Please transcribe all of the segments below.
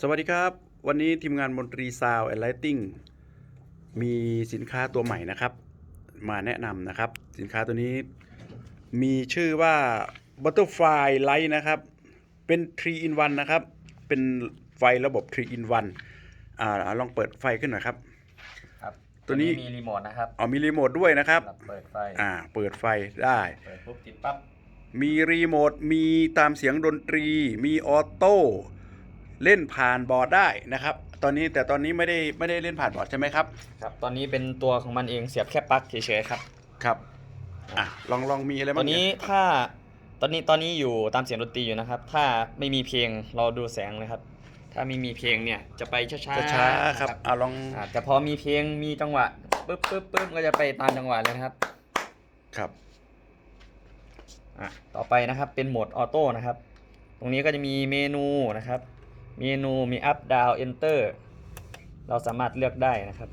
สวัสดีครับ วันนี้ทีมงานมนตรีซาวแอนด์ไลติงมีสินค้าตัวใหม่นะครับ มาแนะนำนะครับ สินค้าตัวนี้มีชื่อว่า Butterfly Light นะครับ เป็น3 in 1นะครับ เป็นไฟระบบ3 in 1อ่าลองเปิดไฟขึ้นหน่อยครับ ครับ ตัวนี้มีรีโมทนะครับเอามีรีโมทด้วยนะครับสำหรับ เปิดไฟ อ่า เปิดไฟได้ เปิดปุ๊บติดปั๊บ มีรีโมท มีตามเสียงดนตรี มีออโต้ เล่นผ่านบอร์ดได้นะครับ ตอนนี้แต่ตอนนี้ไม่ได้ไม่ได้เล่นผ่านบอร์ดใช่ไหมครับ ครับ ตอนนี้เป็นตัวของมันเองเสียบแค่ปลั๊กเฉยๆครับ ครับอะลองลองมีอะไรตับ้าวงนี้เยถ้าตอนนี้ตอนนี้อยู่ตามเสียงดนตรีอยู่นะครับ ถ้าไม่มีเพลงเราดูแสงเลยครับ ถ้าไม่มีเพลงเนี่ยจะไปช้าจะๆช้าครับนะอะลองอ่าแต่พอมีเพลงมีจังหวะปึ๊บปึ๊บปึ๊บก็จะไปตามจังหวะเลยนะครับ ครับอะต่อไปนะครับเป็นโหมดออโต้นะครับ ตรงนี้ก็จะมีเมนูนะครับ เมนูมี up down enter เราสามารถเลือกได้นะครับ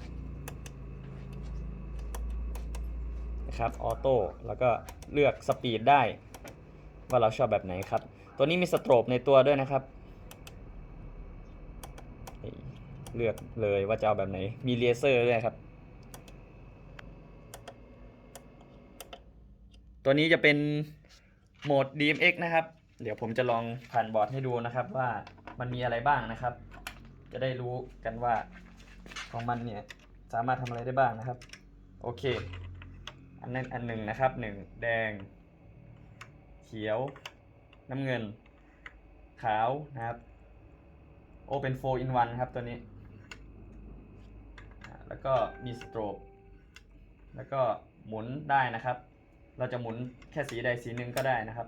นะครับออโต้แล้วก็เลือกสปีดได้ ว่าเราชอบแบบไหนครับ ตัวนี้มีสโตรบในตัวด้วยนะครับ เลือกเลยว่าจะเอาแบบไหน มีเลเซอร์ด้วยครับ ตัวนี้จะเป็นโหมด DMX นะครับ เดี๋ยวผมจะลองผ่านบอร์ดให้ดูนะครับว่ามันมีอะไรบ้างนะครับ จะได้รู้กันว่าของมันเนี่ยสามารถทำอะไรได้บ้างนะครับ โอเค อันนั้นอันหนึ่งนะครับหนึ่งแดง เขียว น้ำเงิน ขาวนะครับ โอเป็น4 in 1ครับตัวนี้ แล้วก็มีสโตรบแล้วก็หมุนได้นะครับ เราจะหมุนแค่สีใดสีหนึ่งก็ได้นะครับ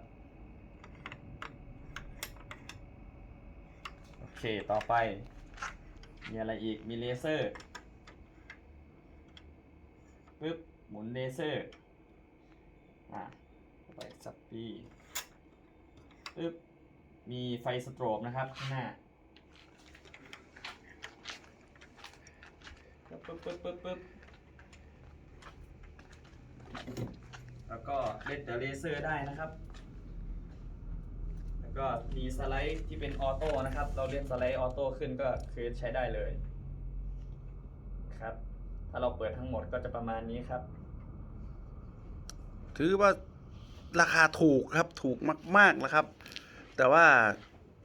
โอเค ต่อไป มีอะไรอีก มีเลเซอร์ปึ๊บ หมุนเลเซอร์ อะต่อไปสับปีปึ๊บ มีไฟสโตรบนะครับข้างหน้าปึ๊บปึ๊บปึ๊บปึ๊บปึ๊บแล้วก็เล่นแต่เลเซอร์ได้นะครับ ก็มีสไลด์ที่เป็นออโต้นะครับ เราเล่นสไลด์ออโต้ขึ้นก็คือใช้ได้เลย ครับ ถ้าเราเปิดทั้งหมดก็จะประมาณนี้ครับ ถือว่าราคาถูกครับถูกมากๆแล้วครับ แต่ว่า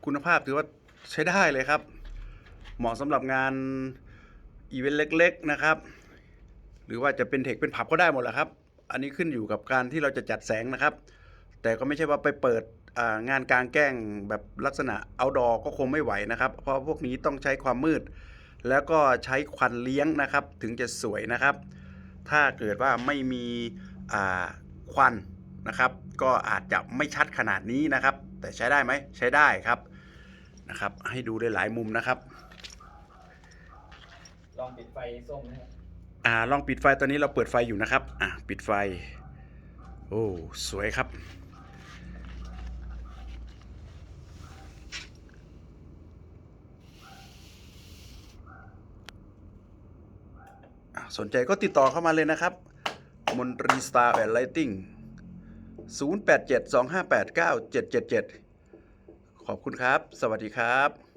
คุณภาพถือว่าใช้ได้เลยครับ เหมาะสำหรับงานอีเวนต์เล็ก ๆนะครับ หรือว่าจะเป็นเทคเป็นผับก็ได้หมดแหละครับ อันนี้ขึ้นอยู่กับการที่เราจะจัดแสงนะครับ แต่ก็ไม่ใช่ว่าไปเปิด งานกลางแจ้งแบบลักษณะ outdoor ก็คงไม่ไหวนะครับ เพราะพวกนี้ต้องใช้ความมืด แล้วก็ใช้ควันเลี้ยงนะครับ ถึงจะสวยนะครับ ถ้าเกิดว่าไม่มีอ่าควันนะครับ ก็อาจจะไม่ชัดขนาดนี้นะครับ แต่ใช้ได้ไหมใช้ได้ครับนะครับ ให้ดูได้หลายมุมนะครับ ลองปิดไฟส้มนะครับอ่าลองปิดไฟตอนนี้เราเปิดไฟอยู่นะครับ อ่าปิดไฟ โอ้ สวยครับ สนใจก็ติดต่อเข้ามาเลยนะครับ มนตรีสตาร์แอนด์ไลติง0872589777 ขอบคุณครับ สวัสดีครับ